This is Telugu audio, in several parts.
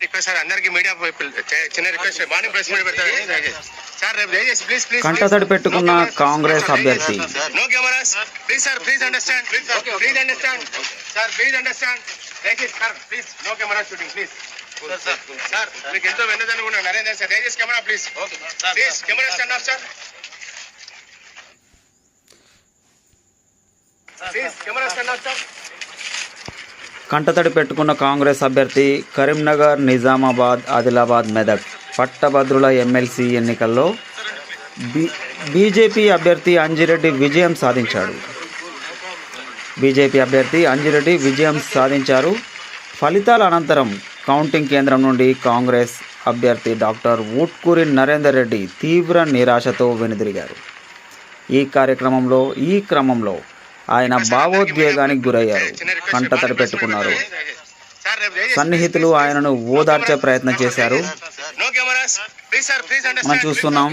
రిక్వెస్ట్ సార్ అందరికి మీడియా చిన్న రిక్వెస్ట్ మార్నింగ్ ప్రెస్ మీట్ పెడతారు సార్ రేపు దయచేసి ప్లీజ్ ప్లీజ్ కంటతడి పెట్టుకున్న కాంగ్రెస్ అభ్యర్థి no cameras please sir please understand please understand sir please understand దయచేసి sir please no camera shooting please sir మీకు ఎంతో వెన్నదని కూడా నరేందర్ సార్ దయచేసి camera please please camera stand off sir please camera stand off sir కంటతడి పెట్టుకున్న కాంగ్రెస్ అభ్యర్థి కరీంనగర్ నిజామాబాద్ ఆదిలాబాద్ మెదక్. పట్టభద్రుల ఎమ్మెల్సీ ఎన్నికల్లో బీ బీజేపీ అభ్యర్థి అంజిరెడ్డి విజయం సాధించాడు. బీజేపీ అభ్యర్థి అంజిరెడ్డి విజయం సాధించారు ఫలితాల అనంతరం కౌంటింగ్ కేంద్రం నుండి కాంగ్రెస్ అభ్యర్థి డాక్టర్ ఊట్కూరి నరేందర్ రెడ్డి తీవ్ర నిరాశతో వెనుదిరిగారు ఈ కార్యక్రమంలో ఈ క్రమంలో ఆయన భావోద్వేగానికి గురయ్యారు కంట తడిపెట్టుకున్నారు సన్నిహితులు ఆయనను ఓదార్చే ప్రయత్నం చేశారు మనం చూస్తున్నాం.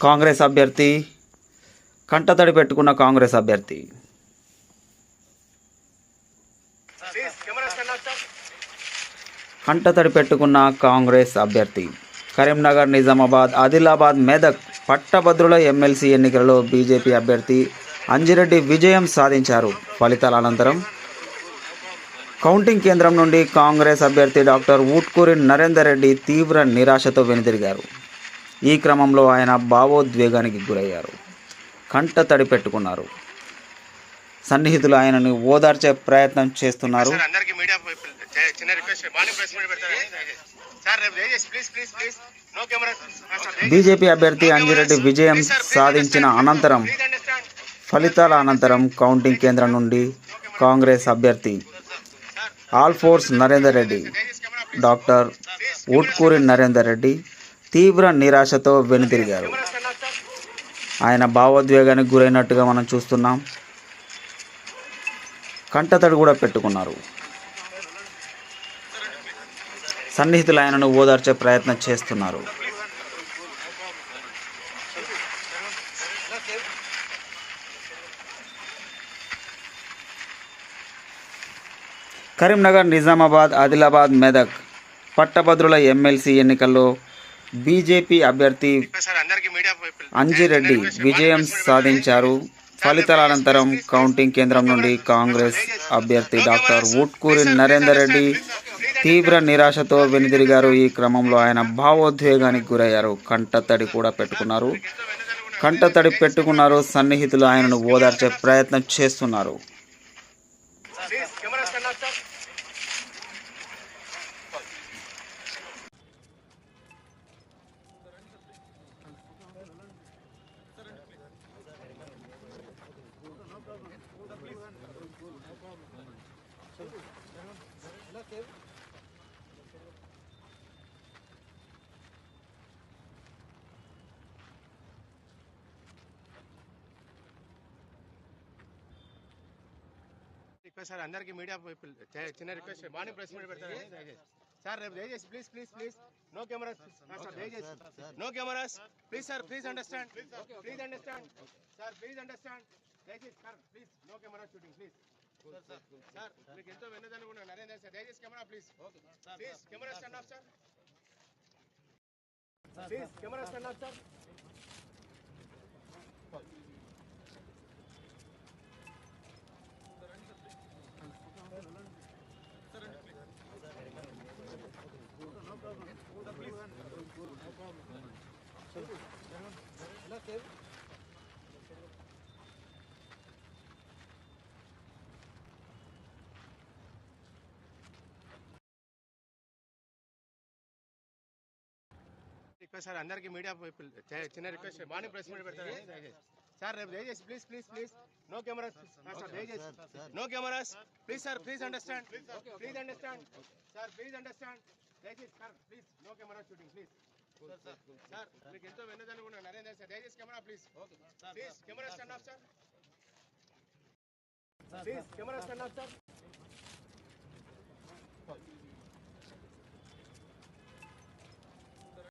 కాంగ్రెస్ అభ్యర్థి కంటతడి పెట్టుకున్న కాంగ్రెస్ అభ్యర్థి. కంటతడి పెట్టుకున్న కాంగ్రెస్ అభ్యర్థి కరీంనగర్ నిజామాబాద్ ఆదిలాబాద్ మెదక్ పట్టభద్రుల ఎమ్మెల్సీ ఎన్నికలలో బీజేపీ అభ్యర్థి అంజిరెడ్డి విజయం సాధించారు. ఫలితాల అనంతరం కౌంటింగ్ కేంద్రం నుండి కాంగ్రెస్ అభ్యర్థి డాక్టర్ ఊట్కూరి నరేందర్ రెడ్డి తీవ్ర నిరాశతో వెనుదిరిగారు. ఈ క్రమంలో ఆయన భావోద్వేగానికి గురయ్యారు. కంటతడి పెట్టుకున్నారు. సన్నిహితులు ఆయనను ఓదార్చే ప్రయత్నం చేస్తున్నారు. బీజేపీ అభ్యర్థి అంజిరెడ్డి విజయం సాధించిన అనంతరం ఫలితాల అనంతరం కౌంటింగ్ కేంద్రం నుండి కాంగ్రెస్ అభ్యర్థి all force Narender Reddy doctor Ootkuri Narender Reddy తీవ్ర నిరాశతో వెనుతిరిగారు ఆయన భావోద్వేగానికి గురైనట్టుగా మనం చూస్తున్నాం. కంటతడి కూడా పెట్టుకున్నారు. సన్నిహితులు ఆయనను ఓదార్చే ప్రయత్నం చేస్తున్నారు. కరీంనగర్ నిజామాబాద్ ఆదిలాబాద్ మెదక్ పట్టభద్రుల ఎమ్మెల్సీ ఎన్నికల్లో బీజేపీ అభ్యర్థి అంజిరెడ్డి విజయం సాధించారు. ఫలితాల అనంతరం కౌంటింగ్ కేంద్రం నుండి కాంగ్రెస్ అభ్యర్థి డాక్టర్ ఊట్కూరి నరేందర్ రెడ్డి తీవ్ర నిరాశతో వెనుదిరిగారు. ఈ క్రమంలో ఆయన భావోద్వేగానికి గురయ్యారు. కంటతడి కూడా పెట్టుకున్నారు. కంటతడి పెట్టుకున్నారు. సన్నిహితులు ఆయనను ఓదార్చే ప్రయత్నం చేస్తున్నారు. Please camera stand off sir request sir అందరికి మీడియా పీపుల్ చే- చిన్న రిక్వెస్ట్ మార్నింగ్ ప్రెస్ మీట్ పెడతారు దయచేసి. సార్ రేపు దయచేసి please please please no cameras sir దయచేసి. No cameras please sir please understand please understand sir please understand దయచేసి sir please no camera shooting please sir మీకు ఎంతో వెన్నదని కూడా నరేందర్ సార్ దయచేసి camera please please camera stand off sir please camera stand off sir request sir అందరికి మీడియా పీపుల్ చే- చిన్న రిక్వెస్ట్ మార్నింగ్ ప్రెస్ మీట్ పెడతారు? దయచేసి. సార్ రేపు దయచేసి please please please no cameras sir దయచేసి. No cameras please sir please understand please understand sir please understand దయచేసి sir please no camera shooting please sir మీకు ఎంతో వెన్నదని కూడా నరేందర్ సార్ దయచేసి దయచేసి camera please please camera stand off sir please camera stand off sir